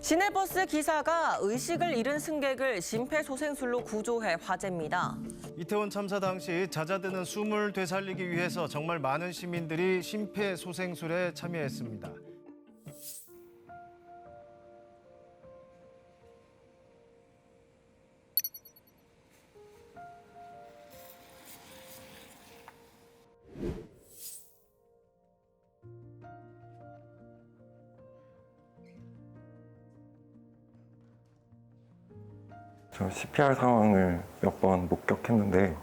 시내버스 기사가 의식을 잃은 승객을 심폐소생술로 구조해 화제입니다. 이태원 참사 당시 잦아드는 숨을 되살리기 위해서 정말 많은 시민들이 심폐소생술에 참여했습니다. 저 CPR 상황을 몇 번 목격했는데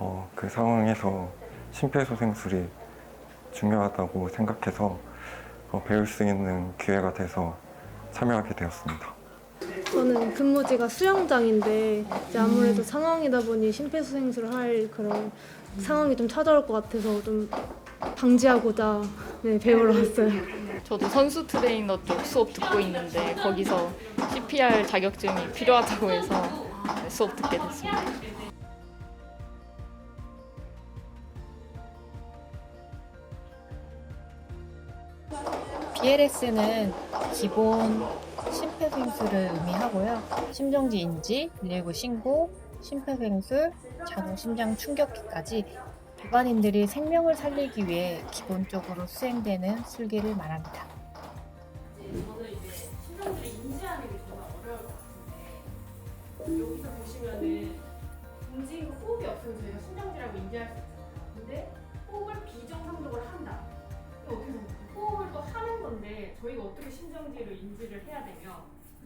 어, 그 상황에서 심폐소생술이 중요하다고 생각해서 어, 배울 수 있는 기회가 돼서 참여하게 되었습니다. 저는 근무지가 수영장인데 이제 아무래도 상황이다 보니 심폐소생술을 할 그런 상황이 좀 찾아올 것 같아서 좀 방지하고자 네, 배우러 왔어요. 저도 선수 트레이너 쪽 수업 듣고 있는데 거기서 CPR 자격증이 필요하다고 해서 네, 수업 듣게 됐습니다. BLS는 기본 심폐소생술을 의미하고요. 심정지 인지, 119 신고, 심폐소생술, 자동 심장 충격기까지 일반인들이 생명을 살리기 위해 기본적으로 수행되는 술기를 말합니다. 없으면 저희가 심장지라고 인지할 수 있잖아요. 근데 호흡을 비정상적으로 한다. 어떻게 생각해요? 호흡을 또 하는 건데 저희가 어떻게 심정지를 인지를 해야 되면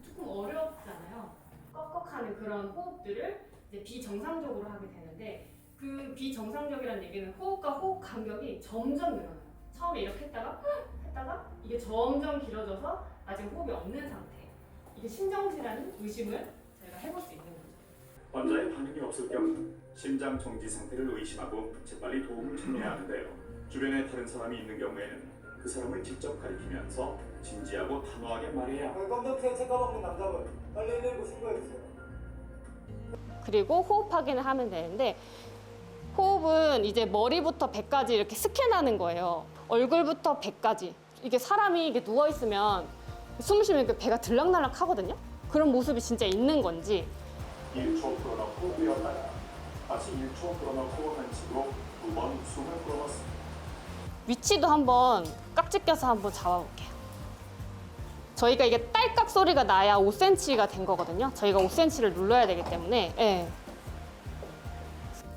조금 어렵잖아요. 꺽꺽하는 그런 호흡들을 이제 비정상적으로 하게 되는데 그 비정상적이라는 얘기는 호흡과 호흡 간격이 점점 늘어나요. 처음에 이렇게 했다가 했다가 이게 점점 길어져서 아직 호흡이 없는 상태. 이게 심정지라는 의심을 저희가 해볼 수 있는 거죠. 환자의 반응이 없을 경우 심장 정지 상태를 의심하고 재빨리 도움을 청해야 하는데요. 주변에 다른 사람이 있는 경우에는 그 사람을 직접 가리키면서 진지하고 단호하게 말해야 검정색 책가방 없는 남자분 빨리 119 신고해주세요. 그리고 호흡 확인을 하면 되는데 호흡은 이제 머리부터 배까지 이렇게 스캔하는 거예요. 얼굴부터 배까지. 이게 사람이 이게 누워 있으면 숨을 쉬면 이렇게 배가 들락날락 하거든요. 그런 모습이 진짜 있는 건지 1초 풀어넣고 내었다가 다시 1초 풀어넣고 한 식으로 두 번 숨을 풀어넣습니다. 위치도 한번 깍지 껴서 한번 잡아볼게요. 저희가 이게 딸깍 소리가 나야 5cm가 된 거거든요. 저희가 5cm를 눌러야 되기 때문에 예.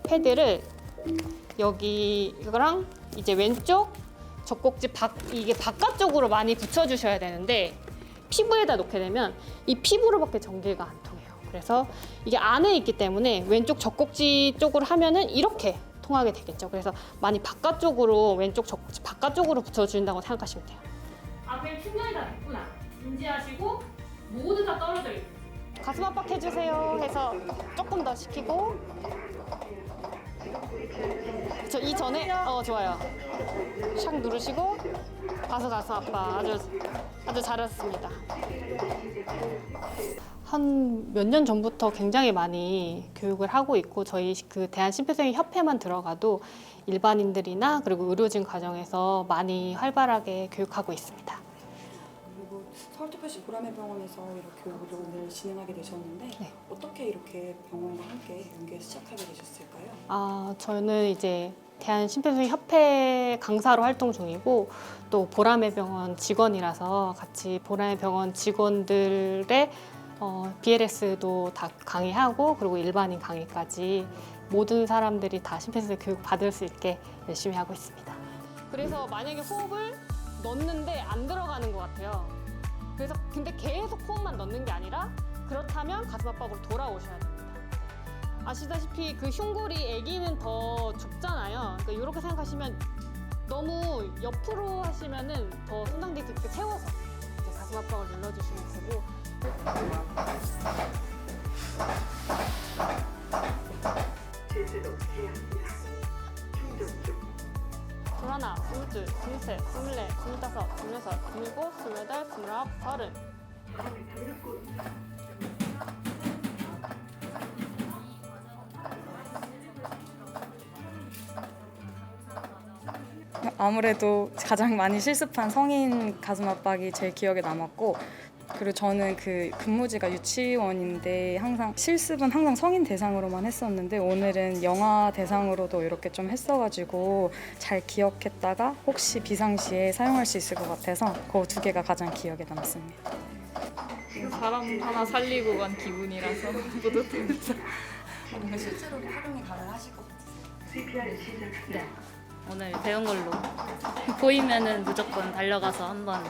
패드를 여기 이거랑 이제 왼쪽 젖꼭지 밖 이게 바깥쪽으로 많이 붙여주셔야 되는데 피부에다 놓게 되면 이 피부로밖에 전기가 안 통해요. 그래서 이게 안에 있기 때문에 왼쪽 젖꼭지 쪽으로 하면은 이렇게 통하게 되겠죠. 그래서 많이 바깥쪽으로 왼쪽 젖꼭지 바깥쪽으로 붙여준다고 생각하시면 돼요. 앞에 충전이 다 됐구나. 인지하시고 모두 다 떨어져 있는 가슴 압박해주세요 해서 조금 더 시키고. 저 이전에 어 좋아요. 샥 누르시고 가서 가서 아빠 아주 아주 잘하셨습니다 한 몇 년 전부터 굉장히 많이 교육을 하고 있고 저희 그 대한 심폐소생 협회만 들어가도 일반인들이나 그리고 의료진 과정에서 많이 활발하게 교육하고 있습니다. 그리고 서울특별시 보라매 병원에서 이렇게 교육을 오늘 진행하게 되셨는데 네. 어떻게 이렇게 병원과 함께 연계 시작하게 되셨을까요? 아, 저는 이제 대한 심폐소생 협회 강사로 활동 중이고 또 보라매 병원 직원이라서 같이 보라매 병원 직원들의 어, BLS도 다 강의하고 그리고 일반인 강의까지 모든 사람들이 다 심폐소생 교육 받을 수 있게 열심히 하고 있습니다. 그래서 만약에 호흡을 넣는데 안 들어가는 것 같아요. 그래서 근데 계속 호흡만 넣는 게 아니라 그렇다면 가슴 압박으로 돌아오셔야 됩니다. 아시다시피 그 흉골이 아기는 더 좁잖아요. 그러니까 이렇게 생각하시면 너무 옆으로 하시면은 더 손상되게 이렇게 세워서 가슴 압박을 눌러주시면 되고 스물하나, 스물둘, 스물셋, 스물넷, 스물다섯, 스물여섯, 스물일곱, 스물여덟, 스물아홉, 서른. 아무래도 가장 많이 실습한 성인 가슴 압박이 제일 기억에 남았고 그리고 저는 그 근무지가 유치원인데 항상 실습은 항상 성인 대상으로만 했었는데 오늘은 영아 대상으로도 이렇게 좀 했어가지고 잘 기억했다가 혹시 비상시에 사용할 수 있을 것 같아서 그 두 개가 가장 기억에 남습니다. 사람 하나 살리고 간 기분이라서 뿌듯합니다. 실제로 활용이 가능하실 것 같아요. 네. 오늘 배운 걸로 보이면은 무조건 달려가서 한번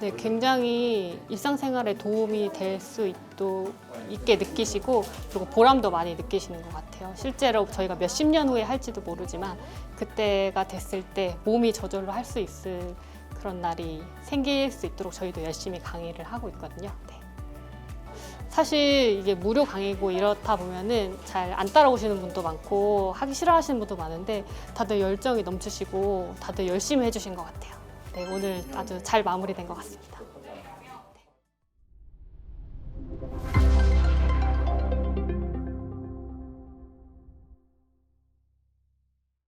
네, 굉장히 일상생활에 도움이 될수 있게 느끼시고 그리고 보람도 많이 느끼시는 것 같아요. 실제로 저희가 몇 십 년 후에 할지도 모르지만 그때가 됐을 때 몸이 저절로 할 수 있을 그런 날이 생길 수 있도록 저희도 열심히 강의를 하고 있거든요. 네. 사실 이게 무료 강의고 이렇다 보면은 잘 안 따라오시는 분도 많고 하기 싫어하시는 분도 많은데 다들 열정이 넘치시고 다들 열심히 해주신 것 같아요. 네, 오늘 아주 잘 마무리된 것 같습니다.